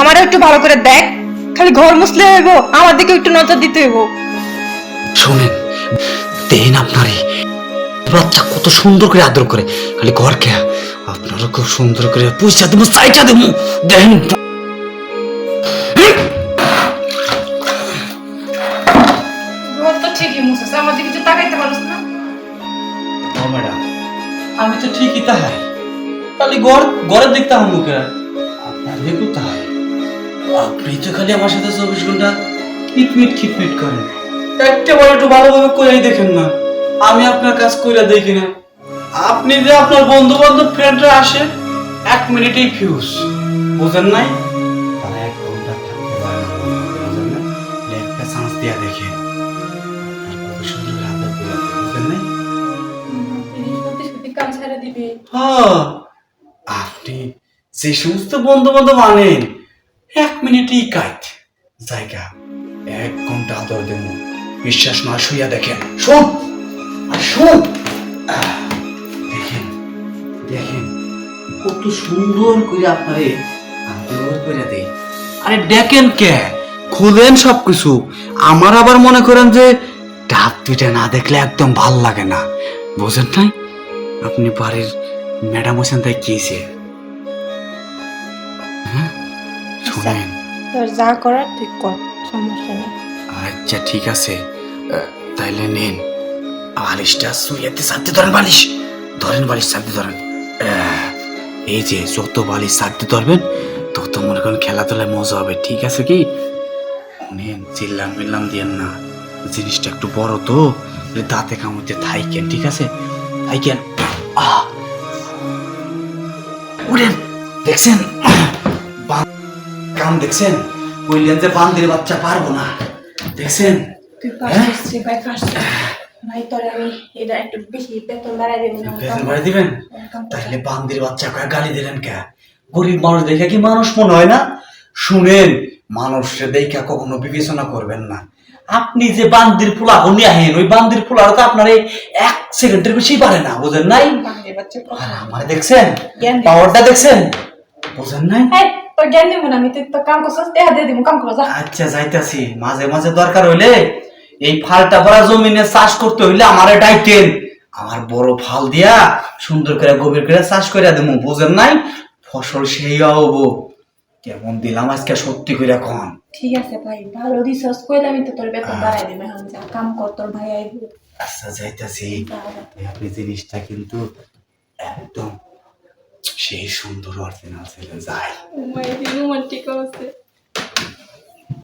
আমারও একটু ভালো করে দেখ। খালি ঘর মুসলে হইব আমার দিকে একটু নজর দিতে হইব। শোনেন দেন আপনারে। বাচ্চা কত সুন্দর করে আদর করে। খালি ঘর কে আপনারা খুব সুন্দর করে পয়সা দেবো চাইটা দেবো। দেন। ঘর তো ঠিকই মুছেছে আমার দিকে তাকাইতে পারছ না? ও ম্যাডাম আমি তো ঠিকই তাহাই। খালি ঘর ঘরের দিকটা হম মুখে আপনার দেখো তাহাই আপনি তো খালি আমার সাথে চব্বিশ ঘণ্টা খিটমিট খিটমিট করেন একটা বার একটু ভালোভাবে করেই দেখেন না। আমি আপনার কাজ কইরা দেখি না আপনি যে আপনার বন্ধু বান্ধব ফ্রেন্ডরা আসে এক মিনিটেই ফিউজ বুঝেন নাই? তারা এক ঘণ্টা থাকতে পারে না। বুঝেন না? একটা চান্স দিয়া দেখেন সুন্দর রাতে বুঝেন নাই? কাম ছেড়ে দিবি। হ্যাঁ, আপনি যে সমস্ত বন্ধু বান্ধব আনেন, এক মিনিটেই কাজ জায়গা এক ঘণ্টা আদর দেব বিশ্বাস না শুইয়া দেখেন। শোন! আর শোন! দেখেন দেখেন, কত সুন্দর করে আপনারে আদর করে দেই আরে দেখেন কে? খুলেন সবকিছু। আমার আবার মনে করেন যে ডাব দুইটা না দেখলে একদম ভালো লাগে না। বোঝেন নাই? আপনি বাড়ির ম্যাডাম হোসেন তাই কিয়েছে শুনেন। তোর যা করার তুই কর সমস্যা নেই। আচ্ছা ঠিক আছে। তাইলে নেন। বালিশটা শুয়েতে সাথে ধরেন বালিশ। ধরেন বালিশ সাথে ধরেন। এই যে যত বালিশ সাথে ধরবেন তত মনে করেন খেলাধুলায় মজা হবে। ঠিক আছে কি? নেন চিল্লাম মিল্লাম দিয়েন না। জিনিসটা একটু বড় তো দাঁতে কামড়তে থাইকেন ঠিক আছে? থাইকেন। আহ! উড়েন দেখছেন? কাম দেখছেন? বললেন যে বান্দির বাচ্চা পারব না। দেখছেন? তুই হ্যাঁ? পারছিস রে, ভাই পারছিস। ভাই তোর আমি এটা একটু বেশি বেতন বাড়াই দেবো। না বেতন বাড়ি দিবেন? তাহলে বান্দির বাচ্চা কয়ে গালি দিলেন কে? গরিব মানুষ দেখে কি মানুষ মনে হয় না? শুনেন মানুষে দেখে কখনো বিবেচনা করবেন না। আপনি যে বান্দির ফুলা হনি আহেন ওই বান্দির ফুলার তো আপনার এই এক সেকেন্ডের বেশি পারে না বুঝেন নাই? আমার দেখছেন? পাওয়ারটা দেখছেন? বুঝেন নাই? তোর জ্ঞান দেবো না আমি তুই তো কাম করছিস দেহা দিয়ে দিব কাম করো যা। আচ্ছা যাইতাছি। মাঝে মাঝে দরকার হইলে এই ফালটা ভরা জমিনে চাষ করতে হইলে আমারে ডাইটেন আমার বড় ফাল দিয়া সুন্দর করে গভীর করে চাষ করে দেবো বুঝেন নাই? ফসল সেই হব। কেমন দিলাম আজকে সত্যি করে কন। ঠিক আছে ভাই ভালো রিসার্চ করে আমি তো তোর বেতন বাড়াই দেবে এখন যা কাম কর তোর ভাই আইবো। আচ্ছা যাইতাছি। আপনি জিনিসটা কিন্তু একদম সেই সুন্দর অরিজিনাল ছেলে যায়। রোমান্টিক অবস্থা।